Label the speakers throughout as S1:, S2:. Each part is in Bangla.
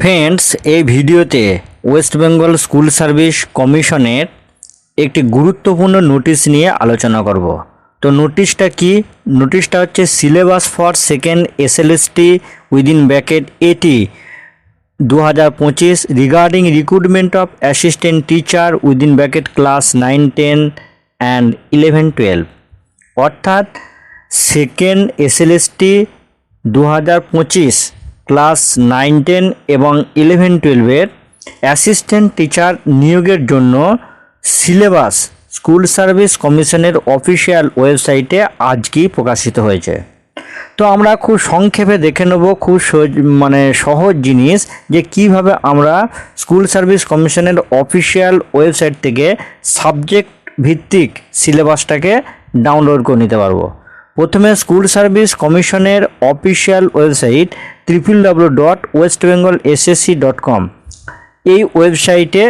S1: ফ্রেন্ডস এই ভিডিওতে ওয়েস্ট বেঙ্গল স্কুল সার্ভিস কমিশনের একটি গুরুত্বপূর্ণ নোটিশ নিয়ে আলোচনা করব। তো নোটিশটা কি? নোটিশটা হচ্ছে syllabus for second SLST within bracket এটি দু হাজার পঁচিশ regarding recruitment of assistant teacher within bracket class nine ten and eleven twelve অর্থাৎ সেকেন্ড এসএলএসটি দু হাজার পঁচিশ ক্লাস নাইন, টেন এবং ইলেভেন, টুয়েলভের অ্যাসিস্ট্যান্ট টিচার নিয়োগের জন্য সিলেবাস স্কুল সার্ভিস কমিশনের অফিসিয়াল ওয়েবসাইটে আজকেই প্রকাশিত হয়েছে। তো আমরা খুব সংক্ষেপে দেখে নেব খুব মানে সহজ জিনিস যে কীভাবে আমরা স্কুল সার্ভিস কমিশনের অফিসিয়াল ওয়েবসাইট থেকে সাবজেক্ট ভিত্তিক সিলেবাসটাকে ডাউনলোড করে নিতে পারব। প্রথমে স্কুল সার্ভিস কমিশনের official website triple W dot West Bengal SSC dot com এই ওয়েবসাইটে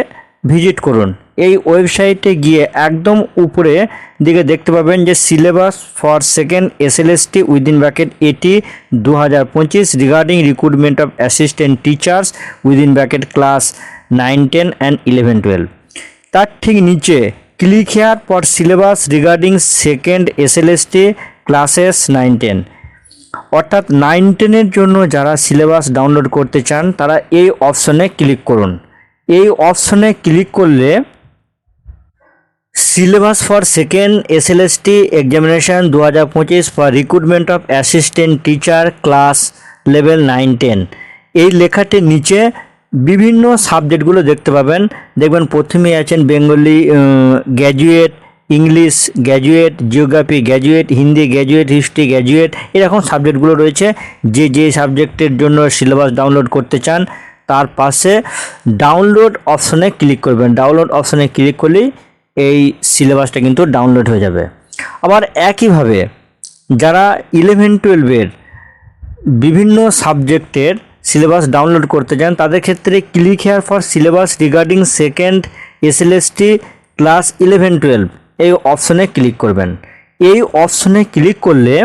S1: ভিজিট করুন। এই ওয়েবসাইটে গিয়ে একদম উপরে দিকে দেখতে পাবেন যে syllabus for second SLST within bracket এটি দু হাজার পঁচিশ regarding recruitment of assistant teachers within bracket class nine ten and eleven twelve তার ঠিক নিচে click here for syllabus regarding second SLST classes nine ten অর্থাৎ নাইন টেনের জন্য যারা সিলেবাস ডাউনলোড করতে চান, তারা এই অপশনে ক্লিক করুন। এই অপশনে ক্লিক করলে syllabus for second SLST examination দু হাজার পঁচিশ for recruitment of assistant teacher class level nine ten এই লেখাটির নিচে বিভিন্ন সাবজেক্টগুলো দেখতে পাবেন। দেখবেন প্রথমেই আছেন Bengali graduate English graduate, geography graduate, Hindi graduate, history graduate, এরকম সাবজেক্টগুলো রয়েছে যে যে সাবজেক্টের জন্য সিলেবাস ডাউনলোড করতে চান, তার পাশে ডাউনলোড অপশনে ক্লিক করবেন। ডাউনলোড অপশনে ক্লিক করলেই এই সিলেবাসটা কিন্তু ডাউনলোড হয়ে যাবে। আবার একইভাবে যারা ইলেভেন টুয়েলভের বিভিন্ন সাবজেক্টের সিলেবাস ডাউনলোড করতে চান, তাদের ক্ষেত্রে click here for syllabus regarding second SLST class eleven twelve এই অপশনে ক্লিক করবেন। এই অপশনে ক্লিক করলে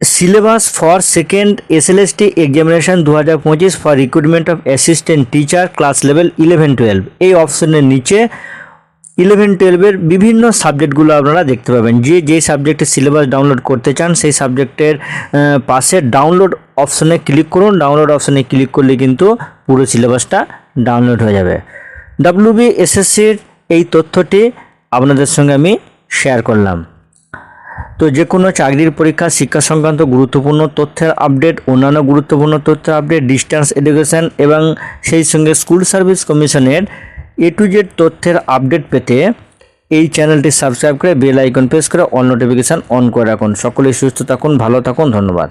S1: syllabus for second SLST examination দু হাজার পঁচিশ for recruitment of assistant teacher class level eleven twelve. এই অপশনের নিচে ইলেভেন টুয়েলভের বিভিন্ন সাবজেক্টগুলো আপনারা দেখতে পাবেন। যে যে সাবজেক্টের সিলেবাস ডাউনলোড করতে চান, সেই সাবজেক্টের পাশে ডাউনলোড অপশনে ক্লিক করুন। ডাউনলোড অপশনে ক্লিক করলে কিন্তু পুরো সিলেবাসটা ডাউনলোড হয়ে যাবে। ডাব্লিউবি এসএসসির এই তথ্যটি আপনাদের সঙ্গে আমি শেয়ার করলাম। তো যে কোনো চাকরির পরীক্ষা, শিক্ষা সংক্রান্ত গুরুত্বপূর্ণ তথ্যের আপডেট অন্যান্য গুরুত্বপূর্ণ তথ্যের আপডেট ডিস্টেন্স এডুকেশন এবং সেই সঙ্গে স্কুল সার্ভিস কমিশনের এ টু জেড তথ্যের আপডেট পেতে এই চ্যানেলটি সাবস্ক্রাইব করে বেল আইকন প্রেস করে অল নোটিফিকেশান অন করে রাখুন। সকলেই সুস্থ থাকুন, ভালো থাকুন, ধন্যবাদ।